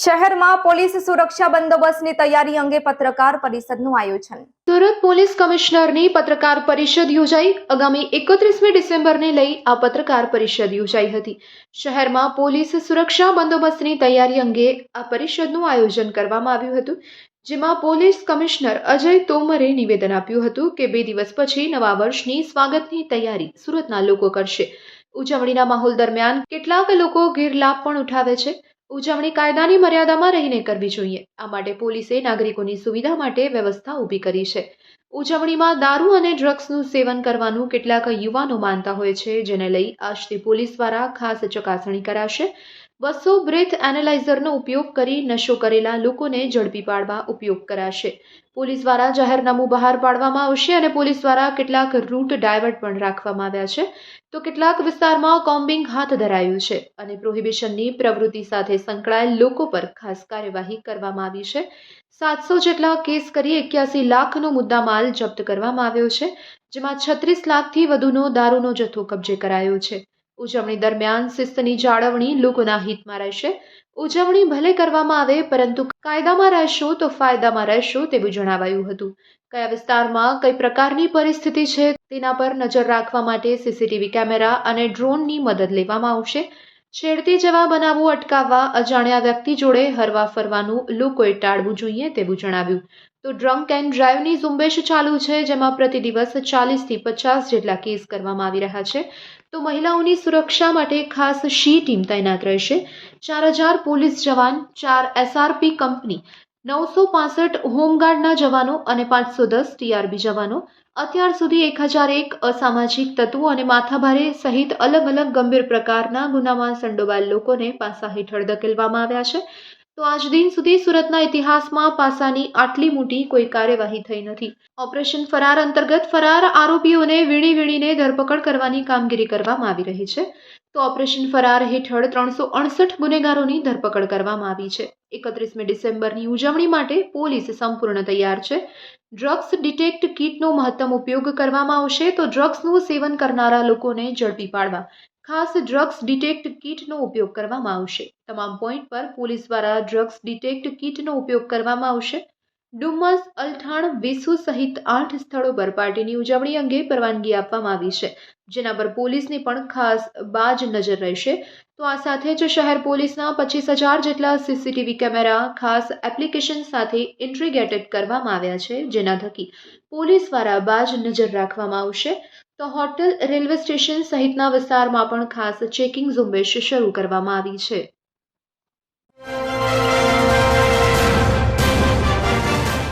શહેરમાં પોલીસ સુરક્ષા બંદોબસ્તની તૈયારી અંગે પત્રકાર પરિષદનું આયોજન. સુરત પોલીસ કમિશનરની પત્રકાર પરિષદ યોજાઈ. આગામી એકત્રીસમી ડિસેમ્બરને લઈ આ પત્રકાર પરિષદ યોજાઈ હતી. શહેરમાં પોલીસ સુરક્ષા બંદોબસ્તની તૈયારી અંગે આ પરિષદનું આયોજન કરવામાં આવ્યું હતું, જેમાં પોલીસ કમિશનર અજય તોમરે નિવેદન આપ્યું હતું કે બે દિવસ પછી નવા વર્ષની સ્વાગતની તૈયારી સુરતના લોકો કરશે. ઉજવણીના માહોલ દરમિયાન કેટલાક લોકો ગેરલાભ પણ ઉઠાવે છે. ઉજવણી કાયદાની મર્યાદામાં રહીને કરવી જોઈએ. આ માટે પોલીસે નાગરિકોની સુવિધા માટે વ્યવસ્થા ઊભી કરી છે. ઉજવણીમાં દારૂ અને ડ્રગ્સનું સેવન કરવાનું કેટલાક યુવાનો માનતા હોય છે, જેને લઈ આજથી પોલીસ દ્વારા ખાસ ચકાસણી કરાશે. બસો બ્રેથ એનાલાઇઝરનો ઉપયોગ કરી નશો કરેલા લોકોને ઝડપી પાડવા ઉપયોગ કરાશે. પોલીસ દ્વારા જાહેરનામું બહાર પાડવામાં આવશે અને પોલીસ દ્વારા કેટલાક રૂટ ડાયવર્ટ પણ રાખવામાં આવ્યા છે. તો કેટલાક વિસ્તારમાં કોમ્બિંગ હાથ ધરાયું છે અને પ્રોહિબિશનની પ્રવૃત્તિ સાથે સંકળાયેલ લોકો પર ખાસ કાર્યવાહી કરવામાં આવી છે. સાતસો જેટલા કેસ કરી એક્યાસી લાખનો મુદ્દામાલ જપ્ત કરવામાં આવ્યો છે, જેમાં છત્રીસ લાખથી વધુનો દારૂનો જથ્થો કબજે કરાયો છે. ઉજવણી દરમિયાન શિસ્તની જાળવણી લોકોના હિતમાં રહેશે. ઉજવણી ભલે કરવામાં આવે, પરંતુ કાયદામાં રહેશો તો ફાયદામાં રહેશો તેવું જણાવાયું હતું. કયા વિસ્તારમાં કઈ પ્રકારની પરિસ્થિતિ છે તેના પર નજર રાખવા માટે સીસીટીવી કેમેરા અને ડ્રોનની મદદ લેવામાં આવશે. છેડતી જેવા બનાવો અટકાવવા અજાણ્યા વ્યક્તિ જોડે હરવા ફરવાનું લોકોએ ટાળવું જોઈએ તેવું જણાવ્યું. તો ડ્રંક એન્ડ ડ્રાઈવની ઝુંબેશ ચાલુ છે, જેમાં પ્રતિ દિવસ ચાલીસથી પચાસ જેટલા કેસ કરવામાં આવી રહ્યા છે. તો મહિલાઓની સુરક્ષા માટે ખાસ શી ટીમ તૈનાત રહેશે? ચાર હજાર પોલીસ જવાન, ચાર એસઆરપી કંપની, નવસો પાસઠ હોમગાર્ડના જવાનો અને પાંચસો દસ ટીઆરબી જવાનો. અત્યાર સુધી એક હજાર એક અસામાજિક તત્વો અને માથાભારે સહિત અલગ અલગ ગંભીર પ્રકારના ગુનામાં સંડોવાયેલ લોકોને પાસા હેઠળ ધકેલવામાં આવ્યા છે. તો આજ દિન સુધી સુરતના ઇતિહાસમાં પાસાની આટલી મોટી કોઈ કાર્યવાહી થઈ નથી. ઓપરેશન ફરાર અંતર્ગત ફરાર આરોપીઓને વીણી વીણીને ધરપકડ કરવાની કામગીરી કરવામાં આવી રહી છે. તો ઓપરેશન ફરાર હેઠળ ત્રણસો અડસઠ ગુનેગારોની ધરપકડ કરવામાં આવી છે. એકત્રીસમી ડિસેમ્બરની ઉજવણી માટે પોલીસ સંપૂર્ણ તૈયાર છે. ડ્રગ્સ ડિટેક્ટ કિટનો મહત્તમ ઉપયોગ કરવામાં આવશે તો ડ્રગ્સનું સેવન કરનારા લોકોને ઝડપી પાડવા. ખાસ ડ્રગ્સ ડિટેક્ટ કિટનો ઉપયોગ કરવામાં આવશે. તમામ પોઈન્ટ પર પોલીસ દ્વારા ડ્રગ્સ ડિટેક્ટ કિટનો ઉપયોગ કરવામાં આવશે. ડુમ્મસ અલથાણ, વિસુ સહિત આઠ સ્થળો પર પાર્ટીની ઉજવણી અંગે પરવાનગી આપવામાં આવી છે. જેના પર પોલીસની પણ ખાસ બાજ નજર રહેશે. તો આ સાથે જ શહેર પોલીસના પચીસ હજાર જેટલા સીસીટીવી કેમેરા, ખાસ એપ્લિકેશન સાથે ઇન્ટ્રીગેટેડ કરવામાં આવ્યા છે, જેના થકી પોલીસ દ્વારા બાજ નજર રાખવામાં આવશે. તો હોટેલ, રેલવે સ્ટેશન સહિતના વિસ્તારમાં પણ ખાસ ચેકિંગ ઝુંબેશ શરૂ કરવામાં આવી છે.